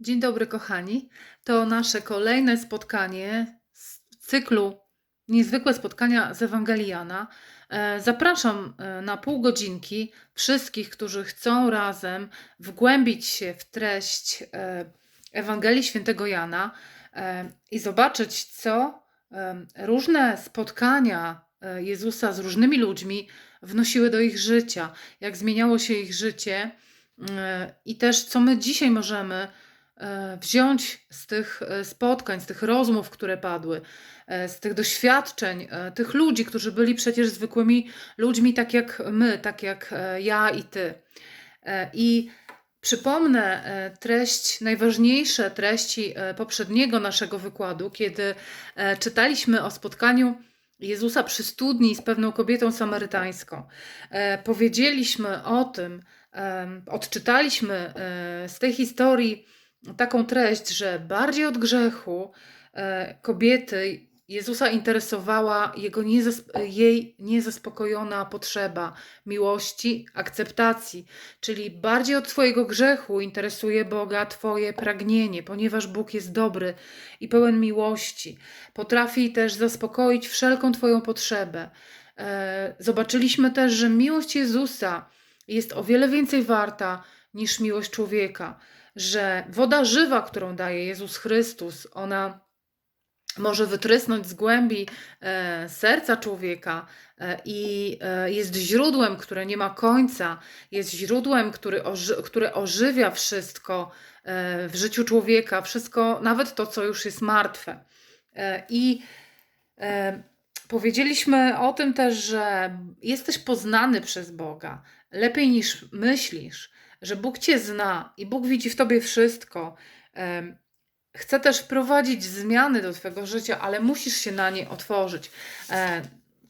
Dzień dobry, kochani. To nasze kolejne spotkanie z cyklu Niezwykłe spotkania z Ewangelii Jana. E, Zapraszam e, na pół godzinki wszystkich, którzy chcą razem wgłębić się w treść e, Ewangelii Świętego Jana i zobaczyć, co różne spotkania Jezusa z różnymi ludźmi wnosiły do ich życia, jak zmieniało się ich życie i też co my dzisiaj możemy wziąć z tych e, spotkań, z tych rozmów, które padły, e, z tych doświadczeń e, tych ludzi, którzy byli przecież zwykłymi ludźmi, tak jak my, tak jak e, ja i ty. E, I przypomnę e, treść, najważniejsze treści e, poprzedniego naszego wykładu, kiedy e, czytaliśmy o spotkaniu Jezusa przy studni z pewną kobietą samarytańską. E, Powiedzieliśmy o tym, odczytaliśmy e, z tej historii taką treść, że bardziej od grzechu e, kobiety Jezusa interesowała jego niezas- jej niezaspokojona potrzeba miłości, akceptacji, czyli bardziej od Twojego grzechu interesuje Boga Twoje pragnienie, ponieważ Bóg jest dobry i pełen miłości. Potrafi też zaspokoić wszelką Twoją potrzebę. E, Zobaczyliśmy też, że miłość Jezusa jest o wiele więcej warta niż miłość człowieka że woda żywa, którą daje Jezus Chrystus, ona może wytrysnąć z głębi e, serca człowieka e, i e, jest źródłem, które nie ma końca, jest źródłem, który oży, które ożywia wszystko w życiu człowieka, wszystko, nawet to, co już jest martwe. I powiedzieliśmy o tym też, że jesteś poznany przez Boga. Lepiej niż myślisz, że Bóg Cię zna i Bóg widzi w Tobie wszystko. Chce też wprowadzić zmiany do Twojego życia, ale musisz się na nie otworzyć. E,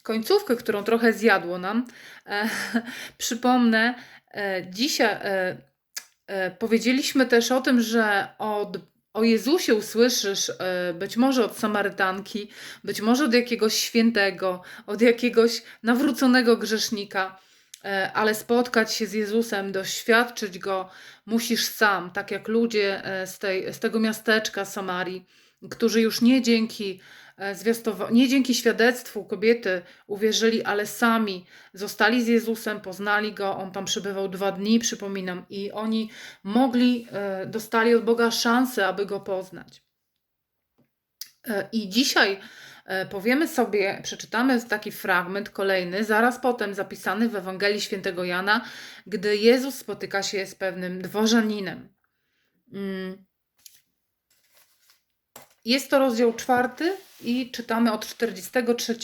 Końcówkę, którą trochę zjadło nam, e, przypomnę, e, dzisiaj powiedzieliśmy też o tym, że od, o Jezusie usłyszysz być może od Samarytanki, być może od jakiegoś świętego, od jakiegoś nawróconego grzesznika, ale spotkać się z Jezusem, doświadczyć Go musisz sam, tak jak ludzie e, z, tej, z tego miasteczka Samarii, którzy już nie dzięki e, nie dzięki świadectwu kobiety uwierzyli, ale sami zostali z Jezusem, poznali Go, On tam przebywał dwa dni, przypominam, i oni mogli, e, dostali od Boga szansę, aby Go poznać. E, I dzisiaj e, powiemy sobie, przeczytamy taki fragment kolejny, zaraz potem zapisany w Ewangelii Świętego Jana, gdy Jezus spotyka się z pewnym dworzaninem. Mm. Jest to rozdział czwarty i czytamy od 43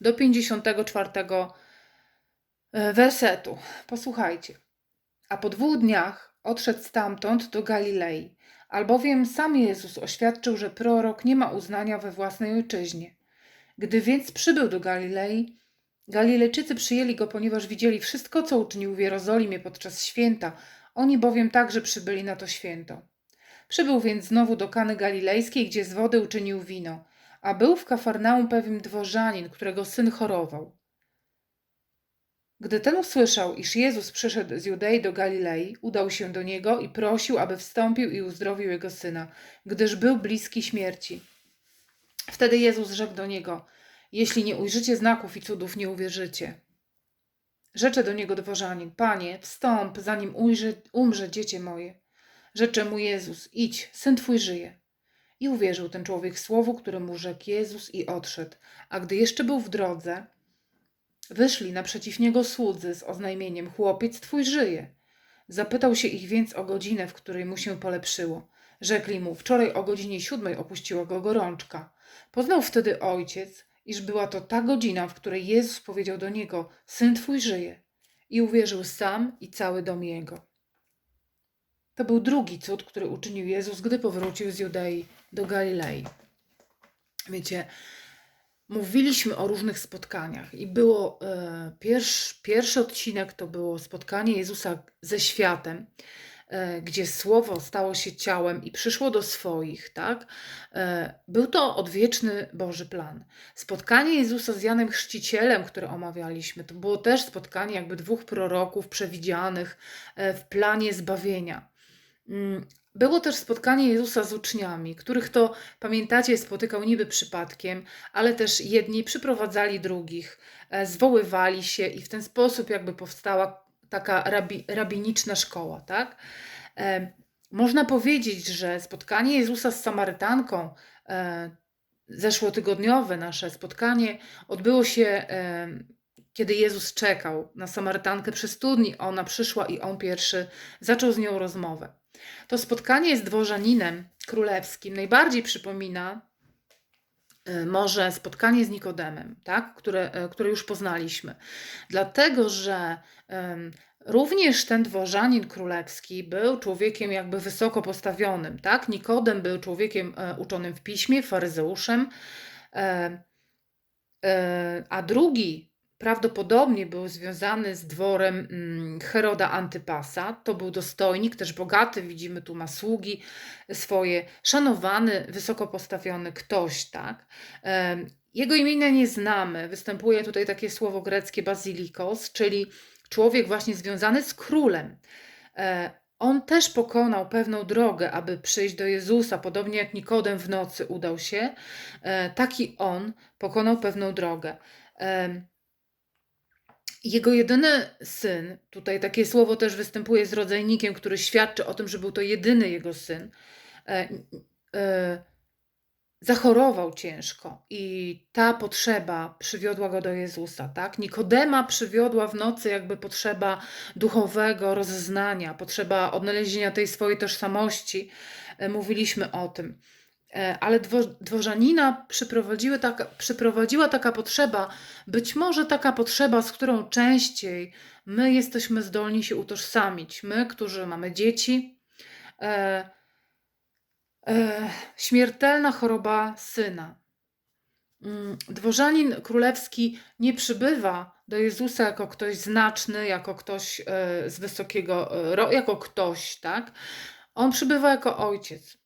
do 54 e, wersetu. Posłuchajcie. A po dwóch dniach odszedł stamtąd do Galilei, albowiem sam Jezus oświadczył, że prorok nie ma uznania we własnej ojczyźnie. Gdy więc przybył do Galilei, Galilejczycy przyjęli go, ponieważ widzieli wszystko, co uczynił w Jerozolimie podczas święta. Oni bowiem także przybyli na to święto. Przybył więc znowu do Kany Galilejskiej, gdzie z wody uczynił wino. A był w Kafarnaum pewien dworzanin, którego syn chorował. Gdy ten usłyszał, iż Jezus przyszedł z Judei do Galilei, udał się do niego i prosił, aby wstąpił i uzdrowił jego syna, gdyż był bliski śmierci. Wtedy Jezus rzekł do niego: Jeśli nie ujrzycie znaków i cudów, nie uwierzycie. Rzecze do niego dworzanin: Panie, wstąp, zanim ujrzy, umrze dziecię moje. Rzecze mu Jezus: Idź, syn twój żyje. I uwierzył ten człowiek słowu, które mu rzekł Jezus i odszedł. A gdy jeszcze był w drodze, wyszli naprzeciw niego słudzy z oznajmieniem: Chłopiec twój żyje. Zapytał się ich więc o godzinę, w której mu się polepszyło. Rzekli mu: Wczoraj o godzinie siódmej opuściła go gorączka. Poznał wtedy ojciec, iż była to ta godzina, w której Jezus powiedział do niego: Syn twój żyje. I uwierzył sam i cały dom jego. To był drugi cud, który uczynił Jezus, gdy powrócił z Judei do Galilei. Wiecie, mówiliśmy o różnych spotkaniach i było e, pierwszy, pierwszy odcinek to było spotkanie Jezusa ze światem, e, gdzie słowo stało się ciałem i przyszło do swoich, tak? E, był to odwieczny Boży plan. Spotkanie Jezusa z Janem Chrzcicielem, które omawialiśmy, to było też spotkanie jakby dwóch proroków przewidzianych e, w planie zbawienia. Było też spotkanie Jezusa z uczniami, których to, pamiętacie, spotykał niby przypadkiem, ale też jedni przyprowadzali drugich, e, zwoływali się i w ten sposób jakby powstała taka rabi, rabiniczna szkoła, tak? E, można powiedzieć, że spotkanie Jezusa z Samarytanką, e, zeszłotygodniowe nasze spotkanie, odbyło się, kiedy Jezus czekał na Samarytankę przy studni. Ona przyszła i on pierwszy zaczął z nią rozmowę. To spotkanie z dworzaninem królewskim najbardziej przypomina e, może spotkanie z Nikodemem, tak? które, e, które już poznaliśmy. Dlatego, że em, również ten dworzanin królewski był człowiekiem jakby wysoko postawionym. Tak? Nikodem był człowiekiem e, uczonym w piśmie, faryzeuszem, e, e, a drugi prawdopodobnie był związany z dworem mm, Heroda Antypasa. To był dostojnik, też bogaty, widzimy tu ma sługi swoje, szanowany, wysoko postawiony ktoś, tak? Jego imienia nie znamy. Występuje tutaj takie słowo greckie basilikos, czyli człowiek właśnie związany z królem. E, On też pokonał pewną drogę, aby przyjść do Jezusa, podobnie jak Nikodem w nocy udał się, e, taki on pokonał pewną drogę. Jego jedyny syn, tutaj takie słowo też występuje z rodzajnikiem, który świadczy o tym, że był to jedyny jego syn, e, e, zachorował ciężko i ta potrzeba przywiodła go do Jezusa, tak? Nikodema przywiodła w nocy jakby potrzeba duchowego rozeznania, potrzeba odnalezienia tej swojej tożsamości. E, Mówiliśmy o tym. Ale dwo- dworzanina przyprowadziły taka, przyprowadziła taka potrzeba, być może taka potrzeba, z którą częściej my jesteśmy zdolni się utożsamić. My, którzy mamy dzieci, e, e, śmiertelna choroba syna. Mm, Dworzanin królewski nie przybywa do Jezusa jako ktoś znaczny, jako ktoś e, z wysokiego, e, jako ktoś, tak? On przybywa jako ojciec.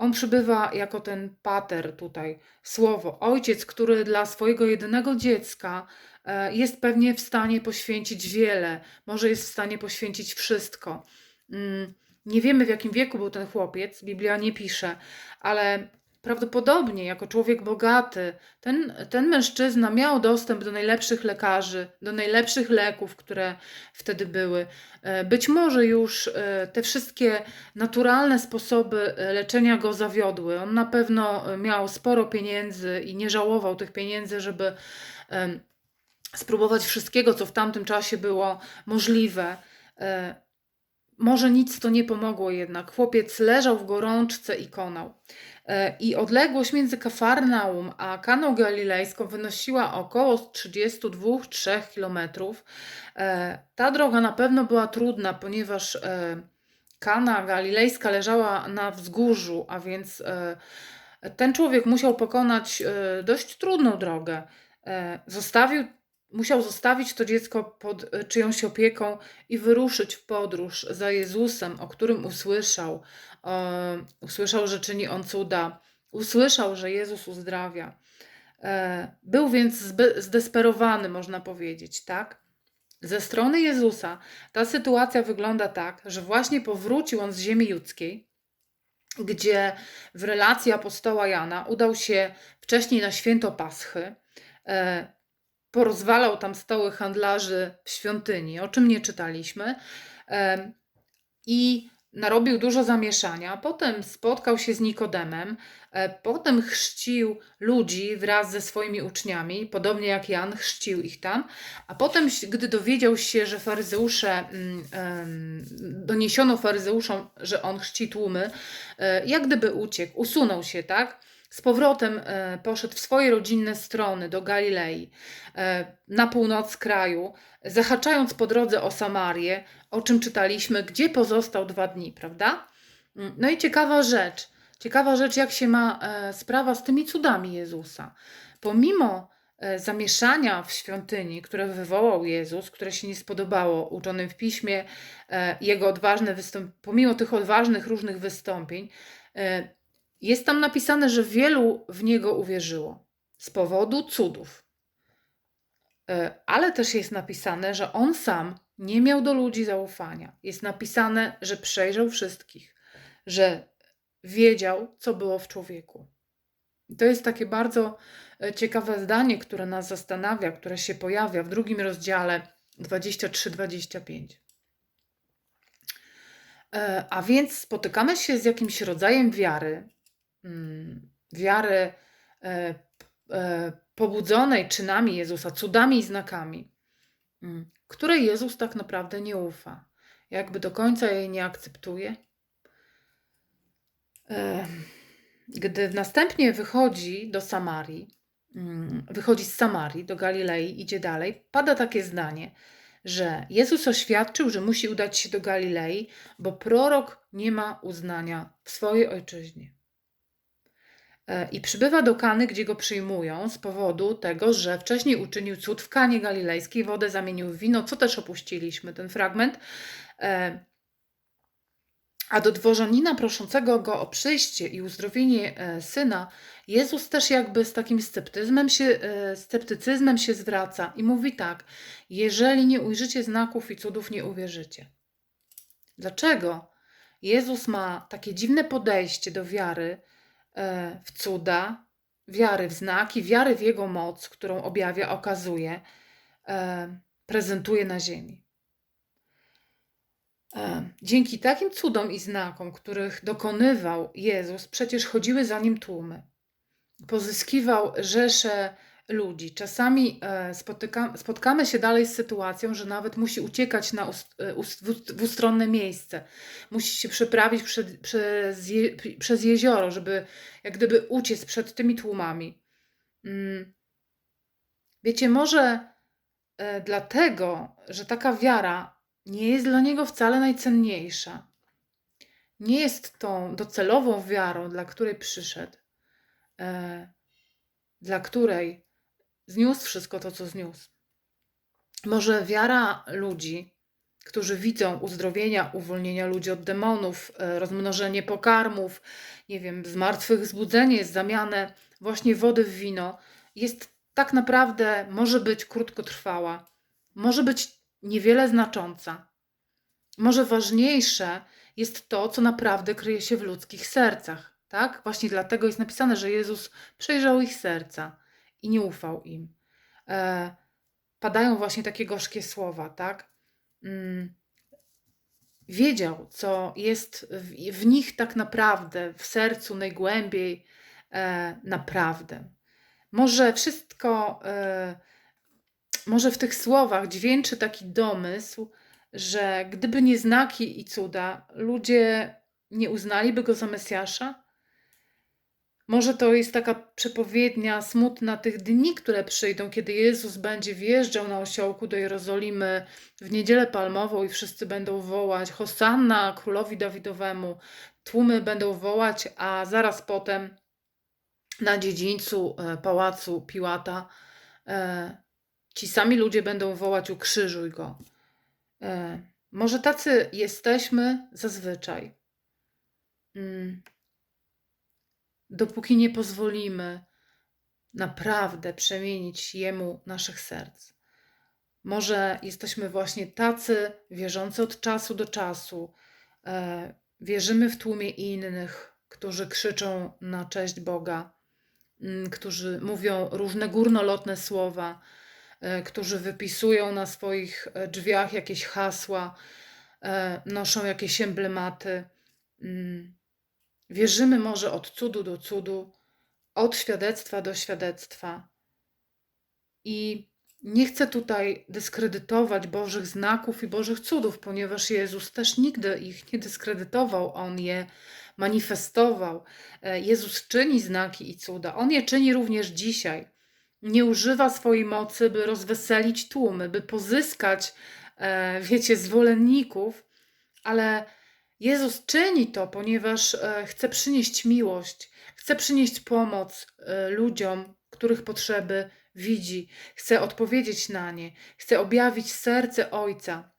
On przybywa jako ten pater tutaj, słowo, ojciec, który dla swojego jedynego dziecka e, jest pewnie w stanie poświęcić wiele, może jest w stanie poświęcić wszystko. Mm, Nie wiemy, w jakim wieku był ten chłopiec, Biblia nie pisze, ale prawdopodobnie jako człowiek bogaty, ten, ten mężczyzna miał dostęp do najlepszych lekarzy, do najlepszych leków, które wtedy były. E, Być może już e, te wszystkie naturalne sposoby e, leczenia go zawiodły. On na pewno miał sporo pieniędzy i nie żałował tych pieniędzy, żeby spróbować wszystkiego, co w tamtym czasie było możliwe. Może nic to nie pomogło jednak. Chłopiec leżał w gorączce i konał. E, I odległość między Kafarnaum a Kaną Galilejską wynosiła około 32-3 kilometrów. E, Ta droga na pewno była trudna, ponieważ e, Kana Galilejska leżała na wzgórzu, a więc ten człowiek musiał pokonać dość trudną drogę. Zostawił, musiał zostawić to dziecko pod e, czyjąś opieką i wyruszyć w podróż za Jezusem, o którym usłyszał. E, Usłyszał, że czyni on cuda. Usłyszał, że Jezus uzdrawia. E, Był więc zdesperowany, można powiedzieć, tak? Ze strony Jezusa ta sytuacja wygląda tak, że właśnie powrócił on z ziemi judzkiej, gdzie w relacji apostoła Jana udał się wcześniej na święto Paschy, e, porozwalał tam stoły handlarzy w świątyni, o czym nie czytaliśmy, i narobił dużo zamieszania. Potem spotkał się z Nikodemem, e, potem chrzcił ludzi wraz ze swoimi uczniami, podobnie jak Jan chrzcił ich tam, a potem, gdy dowiedział się, że faryzeusze, mm, doniesiono faryzeuszom, że on chrzci tłumy, e, jak gdyby uciekł, usunął się, tak? Z powrotem e, poszedł w swoje rodzinne strony do Galilei, e, na północ kraju, zahaczając po drodze o Samarię, o czym czytaliśmy, gdzie pozostał dwa dni, prawda? Mm, No i ciekawa rzecz, ciekawa rzecz, jak się ma e, sprawa z tymi cudami Jezusa. Pomimo zamieszania w świątyni, które wywołał Jezus, które się nie spodobało uczonym w piśmie, jego odważne wystąp- pomimo tych odważnych różnych wystąpień, jest tam napisane, że wielu w niego uwierzyło z powodu cudów. E, Ale też jest napisane, że on sam nie miał do ludzi zaufania. Jest napisane, że przejrzał wszystkich, że wiedział, co było w człowieku. To jest takie bardzo e, ciekawe zdanie, które nas zastanawia, które się pojawia w drugim rozdziale 23-25. E, a więc spotykamy się z jakimś rodzajem wiary, wiary e, pobudzonej czynami Jezusa, cudami i znakami, mm, której Jezus tak naprawdę nie ufa, jakby do końca jej nie akceptuje. Gdy następnie wychodzi do Samarii, mm, wychodzi z Samarii do Galilei, idzie dalej, pada takie zdanie, że Jezus oświadczył, że musi udać się do Galilei, bo prorok nie ma uznania w swojej ojczyźnie. E, I przybywa do Kany, gdzie go przyjmują z powodu tego, że wcześniej uczynił cud w Kanie Galilejskiej, wodę zamienił w wino, co też opuściliśmy ten fragment. E, a do dworzanina proszącego go o przyjście i uzdrowienie e, syna, Jezus też jakby z takim sceptyzmem się, sceptycyzmem się zwraca i mówi tak: Jeżeli nie ujrzycie znaków i cudów, nie uwierzycie. Dlaczego Jezus ma takie dziwne podejście do wiary w cuda, wiary w znaki, wiary w Jego moc, którą objawia, okazuje, prezentuje na ziemi? E, dzięki takim cudom i znakom, których dokonywał Jezus, przecież chodziły za nim tłumy. Pozyskiwał rzesze ludzi. Czasami e, spotyka, spotkamy się dalej z sytuacją, że nawet musi uciekać na ust, e, ust, w ustronne miejsce. Musi się przeprawić przed, przez, je, przez jezioro, żeby jak gdyby uciec przed tymi tłumami. Mm. Wiecie, może dlatego, że taka wiara nie jest dla niego wcale najcenniejsza. Nie jest tą docelową wiarą, dla której przyszedł, e, dla której zniósł wszystko to, co zniósł. Może wiara ludzi, którzy widzą uzdrowienia, uwolnienia ludzi od demonów, e, rozmnożenie pokarmów, nie wiem, zmartwychwzbudzenie, zamianę właśnie wody w wino, jest tak naprawdę, może być krótkotrwała, może być niewiele znacząca. Może ważniejsze jest to, co naprawdę kryje się w ludzkich sercach. Tak? Właśnie dlatego jest napisane, że Jezus przejrzał ich serca i nie ufał im. E, padają właśnie takie gorzkie słowa, tak? Mm. Wiedział, co jest w, w, nich tak naprawdę, w sercu najgłębiej e, naprawdę. Może wszystko e, może w tych słowach dźwięczy taki domysł, że gdyby nie znaki i cuda, ludzie nie uznaliby go za Mesjasza? Może to jest taka przepowiednia smutna tych dni, które przyjdą, kiedy Jezus będzie wjeżdżał na osiołku do Jerozolimy w niedzielę palmową i wszyscy będą wołać Hosanna królowi Dawidowemu. Tłumy będą wołać, a zaraz potem na dziedzińcu e, pałacu Piłata e, Ci sami ludzie będą wołać: Ukrzyżuj go. E, może tacy jesteśmy zazwyczaj. Mm. Dopóki nie pozwolimy naprawdę przemienić Jemu naszych serc. Może jesteśmy właśnie tacy, wierzący od czasu do czasu, e, wierzymy w tłumie innych, którzy krzyczą na cześć Boga, mm, którzy mówią różne górnolotne słowa, E, którzy wypisują na swoich e, drzwiach jakieś hasła, noszą jakieś emblematy. Wierzymy może od cudu do cudu, od świadectwa do świadectwa. I nie chcę tutaj dyskredytować Bożych znaków i Bożych cudów, ponieważ Jezus też nigdy ich nie dyskredytował, On je manifestował. Jezus czyni znaki i cuda. On je czyni również dzisiaj nie używa swojej mocy, by rozweselić tłumy, by pozyskać, e, wiecie, zwolenników, ale Jezus czyni to, ponieważ e, chce przynieść miłość, chce przynieść pomoc e, ludziom, których potrzeby widzi, chce odpowiedzieć na nie, chce objawić serce Ojca.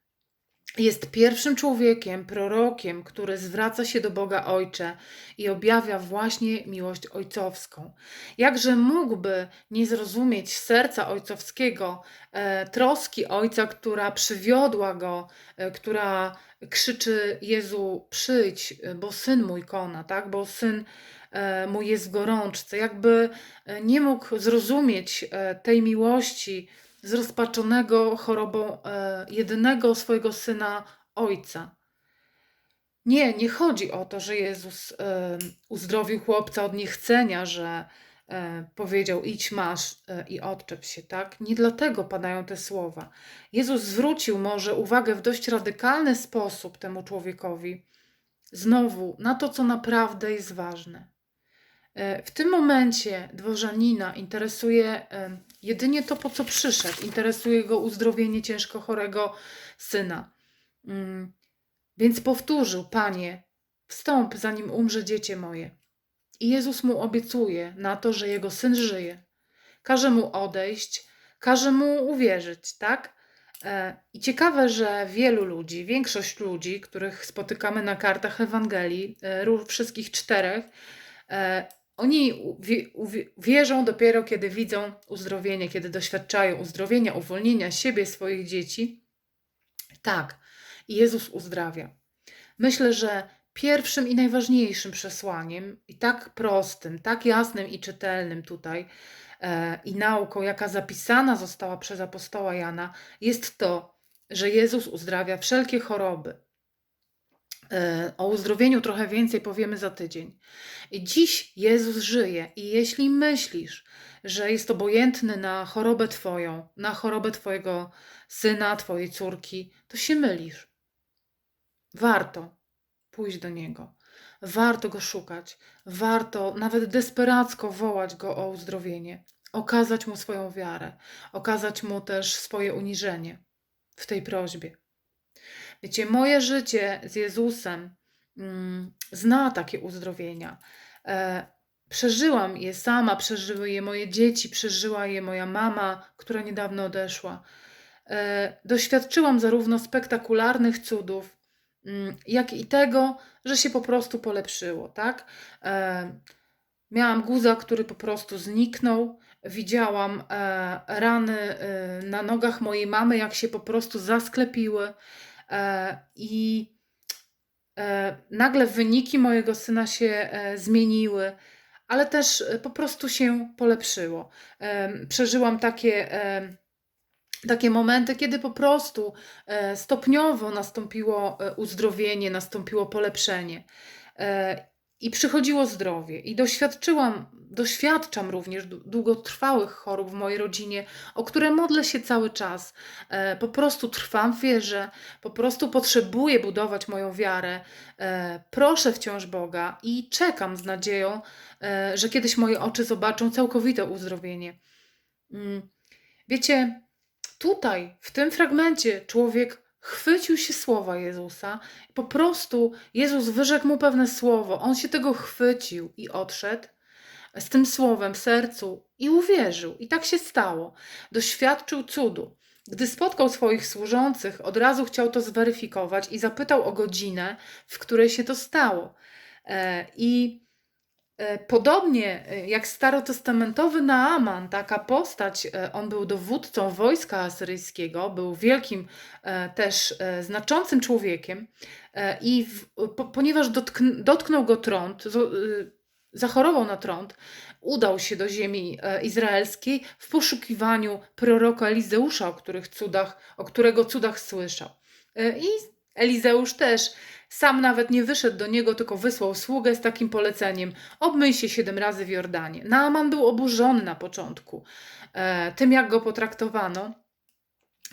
Jest pierwszym człowiekiem, prorokiem, który zwraca się do Boga Ojcze i objawia właśnie miłość ojcowską. Jakże mógłby nie zrozumieć serca ojcowskiego, e, troski ojca, która przywiodła go, e, która krzyczy: Jezu, przyjdź, bo syn mój kona, tak? Bo syn e, mój jest w gorączce. Jakby e, nie mógł zrozumieć e, tej miłości zrozpaczonego chorobą e, jedynego swojego syna ojca. Nie, nie chodzi o to, że Jezus e, uzdrowił chłopca od niechcenia, że e, powiedział idź masz i odczep się, tak? Nie dlatego padają te słowa. Jezus zwrócił może uwagę w dość radykalny sposób temu człowiekowi, znowu na to, co naprawdę jest ważne. W tym momencie dworzanina interesuje jedynie to, po co przyszedł. Interesuje go uzdrowienie ciężko chorego syna. Mm, Więc powtórzył: Panie, wstąp, zanim umrze dziecię moje. I Jezus mu obiecuje na to, że jego syn żyje. Każe mu odejść, każe mu uwierzyć, tak? E, I ciekawe, że wielu ludzi, większość ludzi, których spotykamy na kartach Ewangelii, e, wszystkich czterech, e, oni wierzą dopiero, kiedy widzą uzdrowienie, kiedy doświadczają uzdrowienia, uwolnienia siebie, swoich dzieci. Tak, Jezus uzdrawia. Myślę, że pierwszym i najważniejszym przesłaniem, i tak prostym, tak jasnym i czytelnym tutaj, e, i nauką, jaka zapisana została przez apostoła Jana, jest to, że Jezus uzdrawia wszelkie choroby. E, O uzdrowieniu trochę więcej powiemy za tydzień. Dziś Jezus żyje, i jeśli myślisz, że jest obojętny na chorobę Twoją, na chorobę Twojego syna, Twojej córki, to się mylisz. Warto pójść do Niego. Warto Go szukać. Warto nawet desperacko wołać Go o uzdrowienie. Okazać Mu swoją wiarę. Okazać Mu też swoje uniżenie w tej prośbie. Wiecie, moje życie z Jezusem mm, zna takie uzdrowienia. E, przeżyłam je sama, przeżyły je moje dzieci, przeżyła je moja mama, która niedawno odeszła. E, doświadczyłam zarówno spektakularnych cudów, mm, jak i tego, że się po prostu polepszyło, tak? E, miałam guza, który po prostu zniknął. Widziałam rany na nogach mojej mamy, jak się po prostu zasklepiły. E, I e, nagle wyniki mojego syna się e, zmieniły, ale też po prostu się polepszyło. Przeżyłam takie, takie momenty, kiedy po prostu stopniowo nastąpiło uzdrowienie, nastąpiło polepszenie. I przychodziło zdrowie. I doświadczyłam, doświadczam również dłu- długotrwałych chorób w mojej rodzinie, o które modlę się cały czas. E, Po prostu trwam w wierze, po prostu potrzebuję budować moją wiarę. E, Proszę wciąż Boga i czekam z nadzieją, e, że kiedyś moje oczy zobaczą całkowite uzdrowienie. Mm, Wiecie, tutaj, w tym fragmencie, człowiek chwycił się słowa Jezusa. Po prostu Jezus wyrzekł mu pewne słowo. On się tego chwycił i odszedł z tym słowem w sercu i uwierzył. I tak się stało. Doświadczył cudu. Gdy spotkał swoich służących, od razu chciał to zweryfikować i zapytał o godzinę, w której się to stało. E, I podobnie e, jak starotestamentowy Naaman, taka postać, e, on był dowódcą wojska asyryjskiego, był wielkim e, też e, znaczącym człowiekiem e, i w, po, ponieważ dotkn, dotknął go trąd, zachorował na trąd, udał się do ziemi e, izraelskiej w poszukiwaniu proroka Elizeusza, o, których cudach, o którego cudach słyszał. E, I Elizeusz też sam nawet nie wyszedł do niego, tylko wysłał sługę z takim poleceniem: obmyj się siedem razy w Jordanie. Naaman był oburzony na początku e, tym, jak go potraktowano.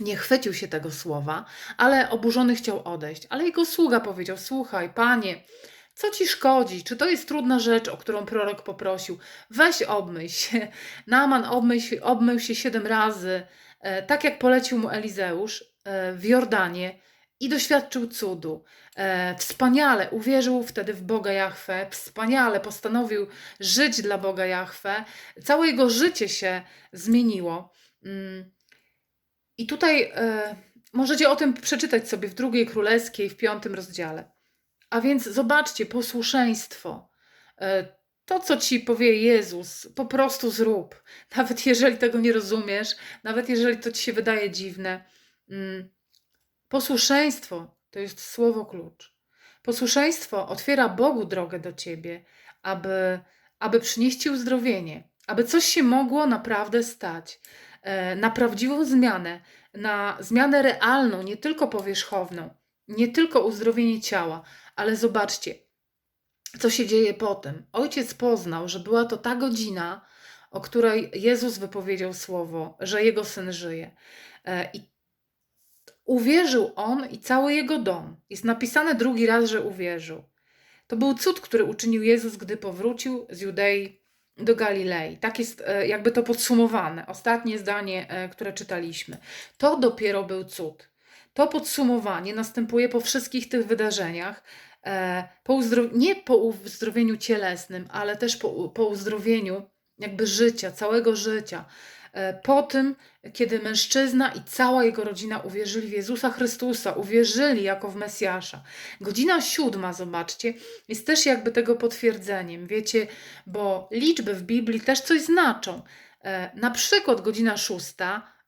Nie chwycił się tego słowa, ale oburzony chciał odejść. Ale jego sługa powiedział: Słuchaj, panie, co ci szkodzi? Czy to jest trudna rzecz, o którą prorok poprosił? Weź obmyj się. Naaman obmyj obmył się siedem razy, e, tak jak polecił mu Elizeusz e, w Jordanie i doświadczył cudu. E, wspaniale uwierzył wtedy w Boga Jahwe, wspaniale postanowił żyć dla Boga Jahwe. Całe jego życie się zmieniło. Mm. I tutaj e, możecie o tym przeczytać sobie w drugiej królewskiej, w piątym rozdziale. A więc zobaczcie, posłuszeństwo. E, to, co ci powie Jezus, po prostu zrób. Nawet jeżeli tego nie rozumiesz, nawet jeżeli to ci się wydaje dziwne. Posłuszeństwo to jest słowo klucz. Posłuszeństwo otwiera Bogu drogę do ciebie, aby, aby przynieść ci uzdrowienie, aby coś się mogło naprawdę stać, e, na prawdziwą zmianę, na zmianę realną, nie tylko powierzchowną, nie tylko uzdrowienie ciała, ale zobaczcie, co się dzieje potem. Ojciec poznał, że była to ta godzina, o której Jezus wypowiedział słowo, że jego syn żyje. E, I uwierzył on i cały jego dom. Jest napisane drugi raz, że uwierzył. To był cud, który uczynił Jezus, gdy powrócił z Judei do Galilei. Tak jest e, jakby to podsumowane. Ostatnie zdanie, e, które czytaliśmy. To dopiero był cud. To podsumowanie następuje po wszystkich tych wydarzeniach, E, po nie po uzdrowieniu cielesnym, ale też po, po uzdrowieniu jakby życia, całego życia. E, po tym, kiedy mężczyzna i cała jego rodzina uwierzyli w Jezusa Chrystusa, uwierzyli jako w Mesjasza. Godzina siódma, zobaczcie, jest też jakby tego potwierdzeniem, wiecie, bo liczby w Biblii też coś znaczą. E, na przykład godzina szósta,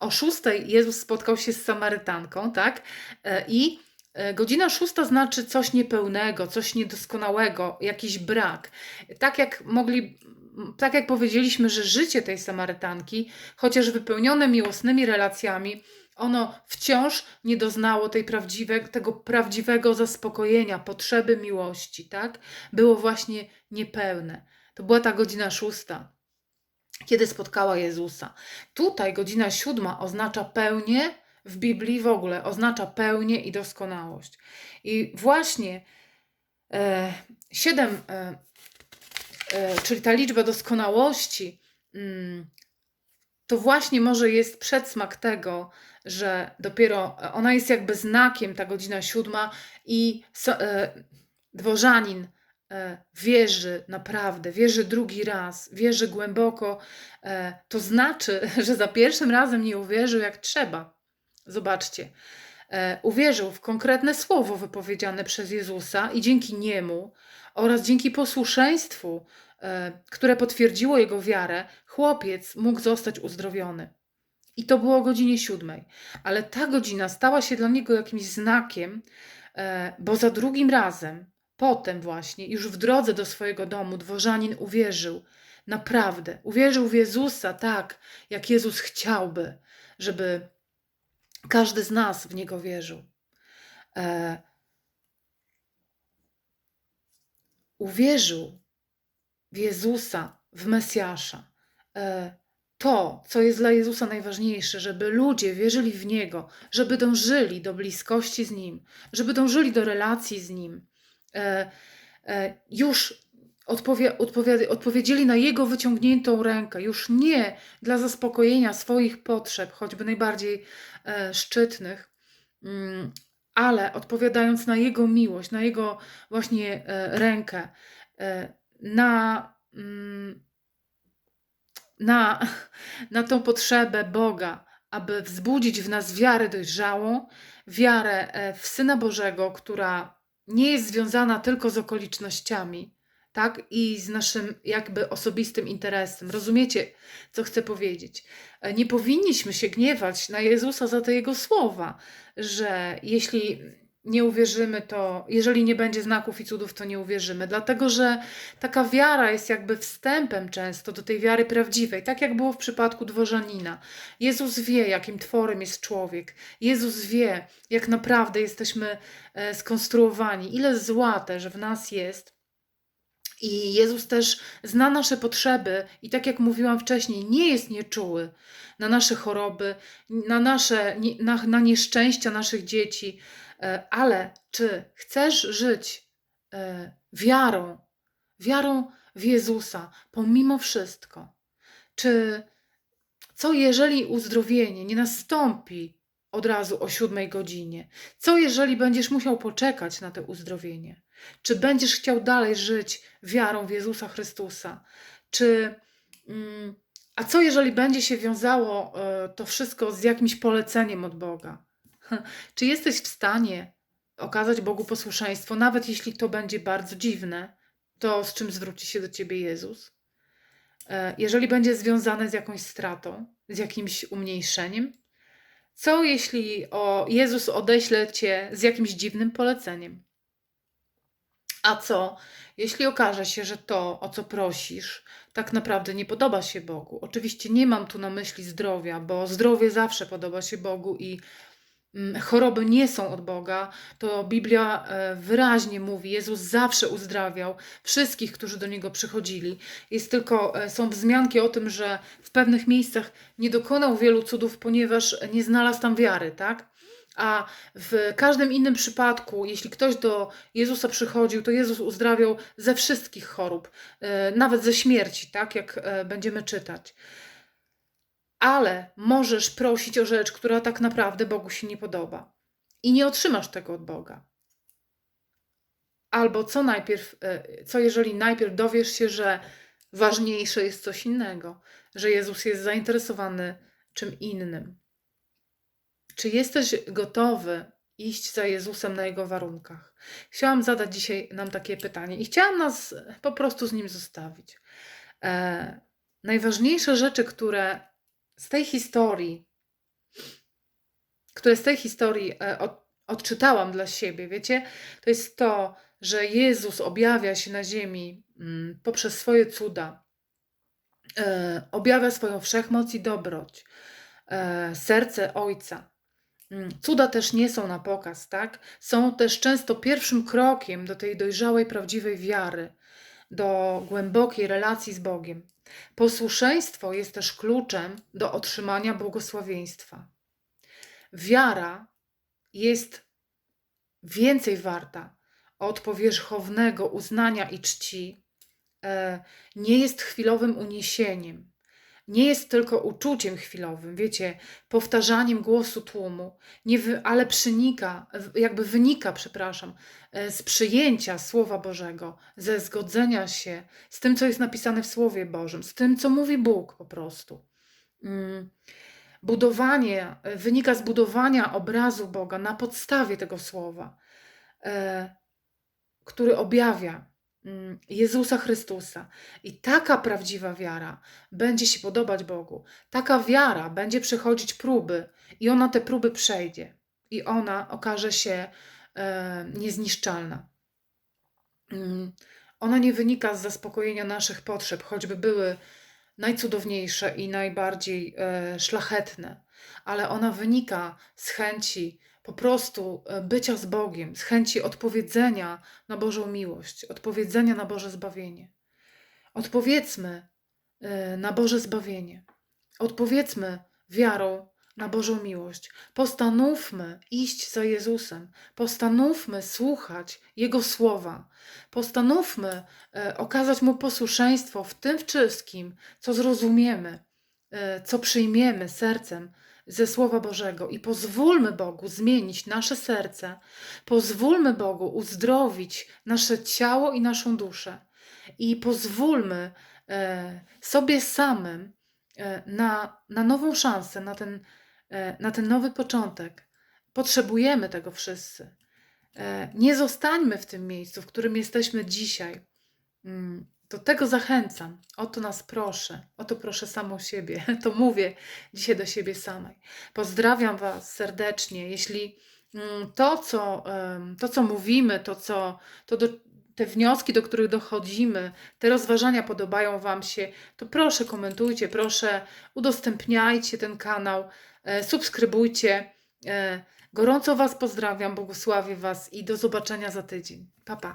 o szóstej Jezus spotkał się z Samarytanką, tak? I E, godzina szósta znaczy coś niepełnego, coś niedoskonałego, jakiś brak. Tak jak mogli, tak jak powiedzieliśmy, że życie tej Samarytanki, chociaż wypełnione miłosnymi relacjami, ono wciąż nie doznało tej prawdziwe, tego prawdziwego zaspokojenia, potrzeby miłości, tak? Było właśnie niepełne. To była ta godzina szósta, kiedy spotkała Jezusa. Tutaj godzina siódma oznacza pełnię, w Biblii w ogóle oznacza pełnię i doskonałość. I właśnie e, siedem, e, czyli ta liczba doskonałości, mm, to właśnie może jest przedsmak tego, że dopiero ona jest jakby znakiem, ta godzina siódma, i e, dworzanin e, wierzy naprawdę, wierzy drugi raz, wierzy głęboko. E, to znaczy, że za pierwszym razem nie uwierzył jak trzeba Zobaczcie. E, uwierzył w konkretne słowo wypowiedziane przez Jezusa i dzięki niemu oraz dzięki posłuszeństwu, e, które potwierdziło jego wiarę, chłopiec mógł zostać uzdrowiony. I to było o godzinie siódmej. Ale ta godzina stała się dla niego jakimś znakiem, e, bo za drugim razem, potem właśnie, już w drodze do swojego domu, dworzanin uwierzył. Naprawdę, uwierzył w Jezusa tak, jak Jezus chciałby, żeby każdy z nas w Niego wierzył. E, uwierzył w Jezusa, w Mesjasza. E, to, co jest dla Jezusa najważniejsze, żeby ludzie wierzyli w Niego, żeby dążyli do bliskości z Nim, żeby dążyli do relacji z Nim. E, e, już odpowie, odpowie, odpowiedzieli na Jego wyciągniętą rękę, już nie dla zaspokojenia swoich potrzeb, choćby najbardziej e, szczytnych, mm, ale odpowiadając na Jego miłość, na Jego właśnie e, rękę, e, na, mm, na, na tą potrzebę Boga, aby wzbudzić w nas wiarę dojrzałą, wiarę e, w Syna Bożego, która nie jest związana tylko z okolicznościami, tak? I z naszym jakby osobistym interesem. Rozumiecie, co chcę powiedzieć? E, nie powinniśmy się gniewać na Jezusa za te Jego słowa, że jeśli nie uwierzymy, to jeżeli nie będzie znaków i cudów, to nie uwierzymy. Dlatego, że taka wiara jest jakby wstępem często do tej wiary prawdziwej, tak jak było w przypadku dworzanina. Jezus wie, jakim tworem jest człowiek. Jezus wie, jak naprawdę jesteśmy e, skonstruowani, ile zła też w nas jest i Jezus też zna nasze potrzeby i tak jak mówiłam wcześniej, nie jest nieczuły na nasze choroby, na, nasze, na, na nieszczęścia naszych dzieci, e, ale czy chcesz żyć e, wiarą, wiarą w Jezusa, pomimo wszystko? Czy co jeżeli uzdrowienie nie nastąpi od razu o siódmej godzinie? Co jeżeli będziesz musiał poczekać na to uzdrowienie? Czy będziesz chciał dalej żyć wiarą w Jezusa Chrystusa? Czy, mm, a co jeżeli będzie się wiązało e, to wszystko z jakimś poleceniem od Boga? Czy jesteś w stanie okazać Bogu posłuszeństwo, nawet jeśli to będzie bardzo dziwne, to z czym zwróci się do ciebie Jezus? E, Jeżeli będzie związane z jakąś stratą, z jakimś umniejszeniem? Co jeśli o Jezus odeśle cię z jakimś dziwnym poleceniem? A co, jeśli okaże się, że to, o co prosisz, tak naprawdę nie podoba się Bogu? Oczywiście nie mam tu na myśli zdrowia, bo zdrowie zawsze podoba się Bogu i choroby nie są od Boga. To Biblia e, wyraźnie mówi, Jezus zawsze uzdrawiał wszystkich, którzy do Niego przychodzili. Jest tylko, e, są wzmianki o tym, że w pewnych miejscach nie dokonał wielu cudów, ponieważ nie znalazł tam wiary, tak? A w każdym innym przypadku, jeśli ktoś do Jezusa przychodził, to Jezus uzdrawiał ze wszystkich chorób, e, nawet ze śmierci, tak jak będziemy czytać. Ale możesz prosić o rzecz, która tak naprawdę Bogu się nie podoba i nie otrzymasz tego od Boga. Albo co najpierw, e, co jeżeli najpierw dowiesz się, że ważniejsze jest coś innego, że Jezus jest zainteresowany czym innym. Czy jesteś gotowy iść za Jezusem na Jego warunkach? Chciałam zadać dzisiaj nam takie pytanie i chciałam nas po prostu z Nim zostawić. E, najważniejsze rzeczy, które z tej historii, które z tej historii e, od, odczytałam dla siebie, wiecie, to jest to, że Jezus objawia się na ziemi mm, poprzez swoje cuda, e, objawia swoją wszechmoc i dobroć, e, serce Ojca. Mm, Cuda też nie są na pokaz, tak? Są też często pierwszym krokiem do tej dojrzałej, prawdziwej wiary, do głębokiej relacji z Bogiem. Posłuszeństwo jest też kluczem do otrzymania błogosławieństwa. Wiara jest więcej warta od powierzchownego uznania i czci, e, nie jest chwilowym uniesieniem, nie jest tylko uczuciem chwilowym, wiecie, powtarzaniem głosu tłumu, nie ale przynika, jakby wynika, przepraszam, e, z przyjęcia Słowa Bożego, ze zgodzenia się z tym, co jest napisane w Słowie Bożym, z tym, co mówi Bóg po prostu. Mm. Budowanie e, wynika z budowania obrazu Boga na podstawie tego słowa, e, który objawia Jezusa Chrystusa. I taka prawdziwa wiara będzie się podobać Bogu. Taka wiara będzie przechodzić próby i ona te próby przejdzie. I ona okaże się e, niezniszczalna. Mm, Ona nie wynika z zaspokojenia naszych potrzeb, choćby były najcudowniejsze i najbardziej e, szlachetne, ale ona wynika z chęci po prostu e, bycia z Bogiem, z chęci odpowiedzenia na Bożą miłość, odpowiedzenia na Boże zbawienie. Odpowiedzmy e, na Boże zbawienie. Odpowiedzmy wiarą na Bożą miłość. Postanówmy iść za Jezusem. Postanówmy słuchać Jego słowa. Postanówmy e, okazać Mu posłuszeństwo w tym wszystkim, co zrozumiemy, co przyjmiemy sercem ze Słowa Bożego i pozwólmy Bogu zmienić nasze serce, pozwólmy Bogu uzdrowić nasze ciało i naszą duszę i pozwólmy e, sobie samym e, na, na nową szansę, na ten, e, na ten nowy początek. Potrzebujemy tego wszyscy. E, Nie zostańmy w tym miejscu, w którym jesteśmy dzisiaj. Mm, Do tego zachęcam. O to nas proszę. O to proszę samą siebie. To mówię dzisiaj do siebie samej. Pozdrawiam Was serdecznie. Jeśli mm, to, co, to, co mówimy, to, co, to do, te wnioski, do których dochodzimy, te rozważania podobają Wam się, to proszę komentujcie, proszę udostępniajcie ten kanał, e, subskrybujcie. E, Gorąco Was pozdrawiam, błogosławię Was i do zobaczenia za tydzień. Pa, pa.